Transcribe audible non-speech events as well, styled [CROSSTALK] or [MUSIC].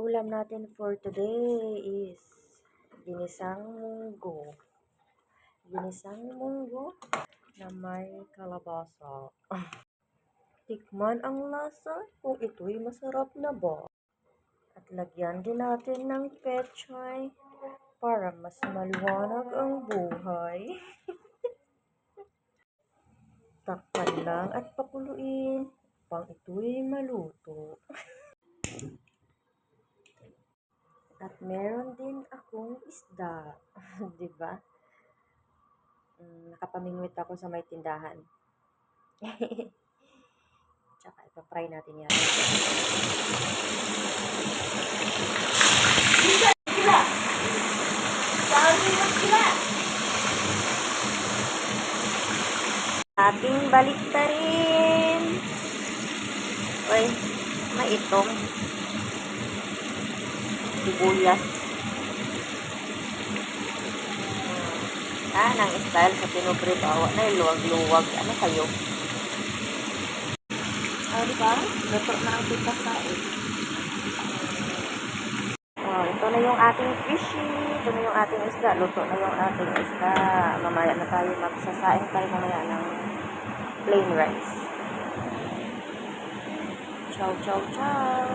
ulam natin for today is ginisang munggo. Ginisang munggo na may kalabasa. [LAUGHS] Tikman ang lasa kung ito'y masarap na ba. At lagyan din natin ng pechay para mas maliwanag ang buhay. [LAUGHS] Takpan lang at pakuluin upang ito'y maluto. [LAUGHS] At meron din akong isda. [LAUGHS] di ba? Mm, nakapamingwit ako sa may tindahan. [LAUGHS] Tsaka ipapry natin yan. Ating baliktarin. Uy, maitong. Sibuyas. Ah, nang style sa pinubre bawa na luwag-luwag. Ano kayo? Ah, di ba? Luto na ang pita sa Oh, ito na yung ating fishy. Ito na yung ating isda. Luto na yung ating isda. Mamaya na tayo magsasaing tayo mamaya ng plain rice. Chow, chow, chow.